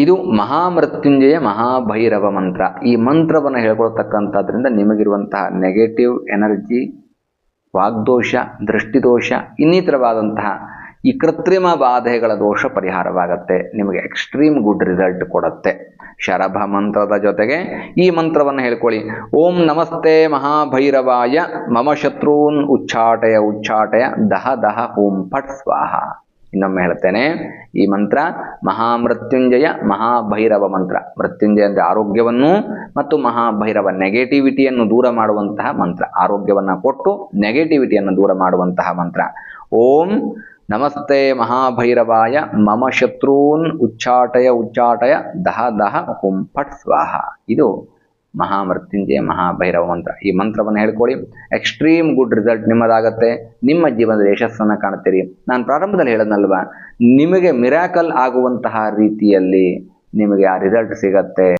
ಇದು ಮಹಾಮೃತ್ಯುಂಜಯ ಮಹಾಭೈರವ ಮಂತ್ರ. ಈ ಮಂತ್ರವನ್ನು ಹೇಳ್ಕೊಳ್ತಕ್ಕಂಥದ್ರಿಂದ ನಿಮಗಿರುವಂತಹ ನೆಗೆಟಿವ್ ಎನರ್ಜಿ ವಾಗ್ದೋಷ, ದೃಷ್ಟಿದೋಷ, ಇನ್ನಿತರವಾದಂತಹ ಈ ಕೃತ್ರಿಮ ಬಾಧೆಗಳ ದೋಷ ಪರಿಹಾರವಾಗತ್ತೆ. ನಿಮಗೆ ಎಕ್ಸ್ಟ್ರೀಮ್ ಗುಡ್ ರಿಸಲ್ಟ್ ಕೊಡುತ್ತೆ. ಶರಭ ಮಂತ್ರದ ಜೊತೆಗೆ ಈ ಮಂತ್ರವನ್ನು ಹೇಳ್ಕೊಳ್ಳಿ. ಓಂ ನಮಸ್ತೆ ಮಹಾಭೈರವಾಯ, ಮಮ ಶತ್ರೂನ್ ಉಚ್ಚಾಟಯ ಉಚ್ಚಾಟಯ ದಹ ದಹ ಓಂ ಫಟ್ ಸ್ವಾಹ. ಇನ್ನೊಮ್ಮೆ ಹೇಳ್ತೇನೆ. ಈ ಮಂತ್ರ ಮಹಾಮೃತ್ಯುಂಜಯ ಮಹಾಭೈರವ ಮಂತ್ರ. ಮೃತ್ಯುಂಜಯ ಅಂದರೆ ಆರೋಗ್ಯವನ್ನು ಮತ್ತು ಮಹಾಭೈರವ ನೆಗೆಟಿವಿಟಿಯನ್ನು ದೂರ ಮಾಡುವಂತಹ ಮಂತ್ರ. ಆರೋಗ್ಯವನ್ನು ಕೊಟ್ಟು ನೆಗೆಟಿವಿಟಿಯನ್ನು ದೂರ ಮಾಡುವಂತಹ ಮಂತ್ರ. ಓಂ ನಮಸ್ತೆ ಮಹಾಭೈರವಾಯ ಮಮ ಶತ್ರೂನ್ ಉಚ್ಚಾಟಯ ಉಚ್ಚಾಟಯ ದಹ ದಹ ಹುಂ ಫಟ್ ಸ್ವಾಹ. ಇದು ಮಹಾಮೃತ್ಯುಂಜಯ ಮಹಾಭೈರವ ಮಂತ್ರ. ಈ ಮಂತ್ರವನ್ನು ಹೇಳ್ಕೊಳ್ಳಿ. ಎಕ್ಸ್ಟ್ರೀಮ್ ಗುಡ್ ರಿಸಲ್ಟ್ ನಿಮ್ಮದಾಗತ್ತೆ. ನಿಮ್ಮ ಜೀವನದ ಯಶಸ್ಸನ್ನು ಕಾಣ್ತೀರಿ ನಾನು ಪ್ರಾರಂಭದಲ್ಲಿ ಹೇಳೋದಲ್ವ ನಿಮಗೆ ಮಿರಾಕಲ್ ಆಗುವಂತಹ ರೀತಿಯಲ್ಲಿ ನಿಮಗೆ ಆ ರಿಸಲ್ಟ್ ಸಿಗತ್ತೆ.